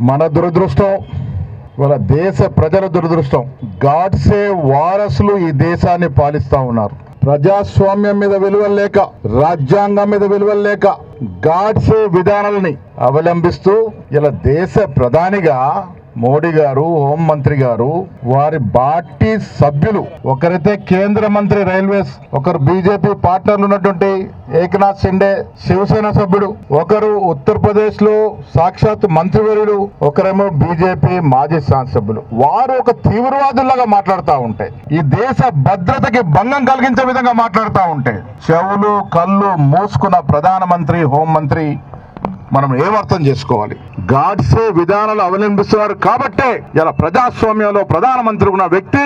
మన దురదృష్టం వాళ్ళ దేశ ప్రజల దురదృష్టం. గాడ్సే వారసులు ఈ దేశాన్ని పాలిస్తా ఉన్నారు. ప్రజాస్వామ్యం మీద విలువలు లేక రాజ్యాంగం మీద విలువలు లేక గాడ్సే విధానాలని అవలంబిస్తూ ఇలా దేశ ప్రధానిగా మోడీ గారు హోం మంత్రి గారు వారి పార్టీ సభ్యులు. ఒకరైతే కేంద్ర మంత్రి రైల్వేస్ ఒకరు బీజేపీ పార్ట్నర్లు ఉన్నటువంటి ఏకనాథ్ షిండే శివసేన సభ్యుడు. ఒకరు ఉత్తరప్రదేశ్లో సాక్షాత్ మంత్రివర్యుడు ఒకరేమో బీజేపీ మాజీ శాసనసభ్యులు. వారు ఒక తీవ్రవాదుల్లాగా మాట్లాడుతూ ఉంటే ఈ దేశ భద్రతకి భంగం కలిగించే విధంగా మాట్లాడుతూ ఉంటే చెవులు కళ్ళు మూసుకున్న ప్రధానమంత్రి హోంమంత్రి మనం ఏమర్థం చేసుకోవాలి? గాడ్సే విధానాలు అవలంబిస్తున్నారు కాబట్టే ఇలా ప్రజాస్వామ్యంలో ప్రధానమంత్రి ఉన్న వ్యక్తి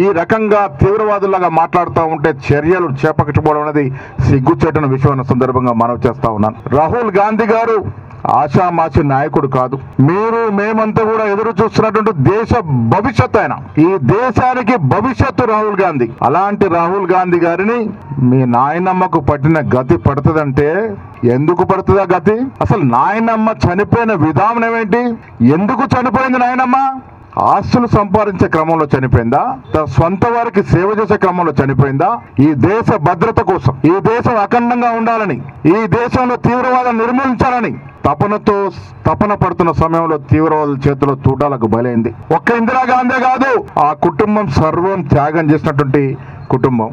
ఈ రకంగా తీవ్రవాదులాగా మాట్లాడుతూ ఉంటే చర్యలు చేపట్టకపోవడం అనేది సిగ్గుచేటన విషయం అన్న సందర్భంగా మనవి చేస్తా ఉన్నాను. రాహుల్ గాంధీ గారు ఆశామాషి నాయకుడు కాదు. మీరు మేమంతా కూడా ఎదురు చూస్తున్నటువంటి దేశ భవిష్యత్ ఆయన. ఈ దేశానికి భవిష్యత్తు రాహుల్ గాంధీ. అలాంటి రాహుల్ గాంధీ గారిని మీ నాయనమ్మకు పట్టిన గతి పడుతుందంటే ఎందుకు పడుతుందా గతి? అసలు నాయనమ్మ చనిపోయిన విధానం ఏమిటి ఎందుకు చనిపోయింది నాయనమ్మ? ఆస్తులు సంపాదించే క్రమంలో చనిపోయిందా? తన సొంత వారికి సేవ చేసే క్రమంలో చనిపోయిందా? ఈ దేశ భద్రత కోసం ఈ దేశం అఖండంగా ఉండాలని ఈ దేశంలో తీవ్రవాదం నిర్మూలించాలని తపనతో తపన పడుతున్న సమయంలో తీవ్రవాదుల చేతిలో తూటాలకు బలైంది. ఒక్క ఇందిరాగాంధీ కాదు ఆ కుటుంబం సర్వం త్యాగం చేసినటువంటి కుటుంబం.